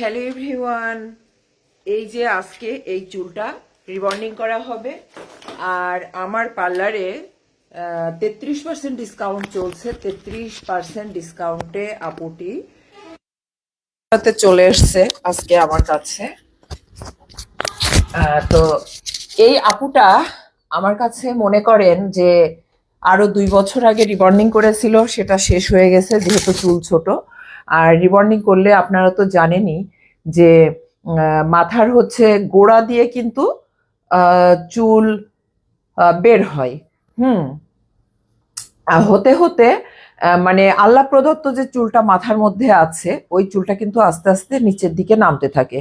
Hello everyone, এই যে আজকে এই চুলটা রিবন্ডিং করা হবে, আর আমার পার্লারে তেত্রিশ পার্সেন্ট ডিসকাউন্ট চলছে, তেত্রিশ পার্সেন্ট ডিসকাউন্টে আপুটি চলে এসছে আজকে আমার কাছে। তো এই আপুটা আমার কাছে মনে করেন যে আরও দুই বছর আগে রিবন্ডিং করেছিল, সেটা শেষ হয়ে গেছে, যেহেতু চুল ছোট। আর রিবন্ডিং করলে আপনারা তো জানেনই যে মাথার হচ্ছে গোড়া দিয়ে কিন্তু চুল বের হয়। হুম। হতে হতে মানে আল্লাহ প্রদত্ত যে চুলটা মাথার মধ্যে আছে ওই চুলটা কিন্তু আস্তে আস্তে নিচের দিকে নামতে থাকে।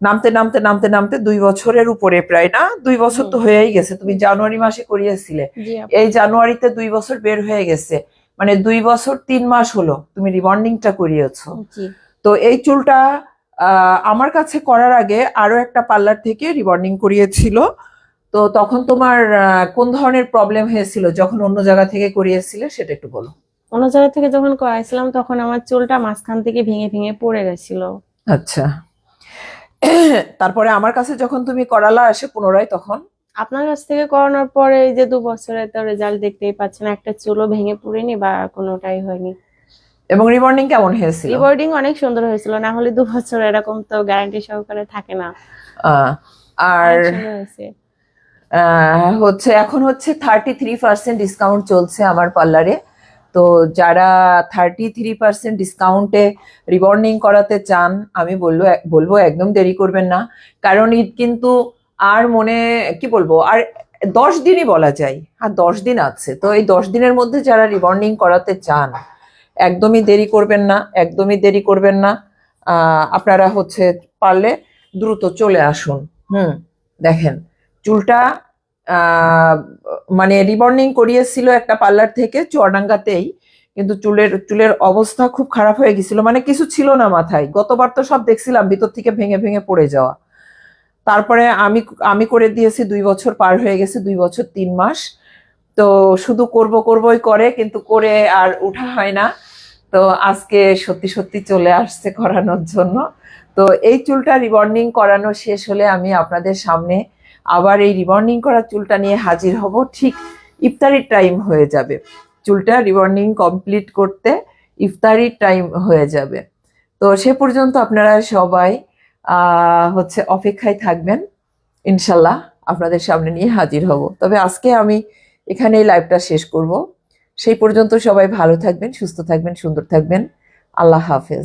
নামতে নামতে নামতে নামতে দুই বছরের উপরে প্রায় না? দুই বছর তো হয়েই গেছে। তুমি জানুয়ারি মাসে করিয়েছিলে। এই জানুয়ারিতে দুই বছর বের হয়ে গেছে। মানে দুই বছর তিন মাস হলো তুমি রিবন্ডিংটা করিয়েছো। তো এই চুলটা আমার কাছে করার আগে আরও একটা পার্লার থেকে রিবন্ডিং করিয়েছিল। তো তখন তোমার কোন ধরনের প্রবলেম হয়েছিল যখন অন্য জায়গা থেকে করিয়েছিলে সেটা একটু বলো। অন্য জায়গা থেকে যখন করাইছিলাম তখন আমার চুলটা মাঝখান থেকে ভেঙে ভেঙে পড়ে গেছিল। আচ্ছা। তারপরে আমার কাছে যখন তুমি করালা আসে পুনরায় তখন আপনার কাছ থেকে করানোর পরে এই যে দু বছরে তো রেজাল্ট দেখতেই পাচ্ছেন একটা চুলও ভেঙে পড়েনি বা কোনোটাই হয়নি। এবং রিবন্ডিং কেমন হয়েছিল? রিবোর্ডিং অনেক সুন্দর হয়েছিল না হলে দু বছর এরকম তো গ্যারান্টি সহকারে থাকে না। আর হচ্ছে এখন হচ্ছে থার্টি থ্রি পার্সেন্ট ডিসকাউন্ট চলছে আমার পার্লারে তো যারা থার্টি থ্রি পার্সেন্ট ডিসকাউন্টে রিবন্ডিং করাতে চান আমি বলব বলব একদম দেরি করবেন না। কারণ ঈদ কিন্তু আর মনে, কি বলব, আর দশ দিনই বলা যায়। আর দশ দিন আছে। তো এই দশ দিনের মধ্যে যারা রিবন্ডিং করাতে চান, একদমই দেরি করবেন না, একদমই দেরি করবেন না। আপনারা হচ্ছে পারলে দ্রুত চলে আসুন। হুম, দেখেন, চুলটা মানে রিবন্ডিং করিয়েছিল একটা পার্লার থেকে চুয়াডাঙ্গাতেই, কিন্তু চুলের চুলের অবস্থা খুব খারাপ হয়ে গেছিল। মানে কিছু ছিল না মাথায়। গতবার তো সব দেখছিলাম, ভিতর থেকে ভেঙে ভেঙে পড়ে যাওয়া। তারপরে আমি আমি করে দিয়েছি দুই বছর পার হয়ে গেছে, দুই বছর তিন মাস। তো শুধু করব, করবই করে, কিন্তু করে আর উঠা হয় না। তো আজকে সত্যি সত্যি চলে আসছে করানোর জন্য। তো এই চুলটা রিবর্নিং করানো শেষ হলে আমি আপনাদের সামনে আবার এই রিবর্নিং করা চুলটা নিয়ে হাজির হব। ঠিক ইফতারির টাইম হয়ে যাবে। চুলটা রিবর্নিং কমপ্লিট করতে ইফতারির টাইম হয়ে যাবে। তো সে পর্যন্ত আপনারা সবাই হচ্ছে অপেক্ষায় থাকবেন, ইনশাল্লাহ আপনাদের সামনে নিয়ে হাজির হব। তবে আজকে আমি এখানে এই লাইভটা শেষ করব। সেই পর্যন্ত সবাই ভালো থাকবেন, সুস্থ থাকবেন, সুন্দর থাকবেন। আল্লাহ হাফেজ।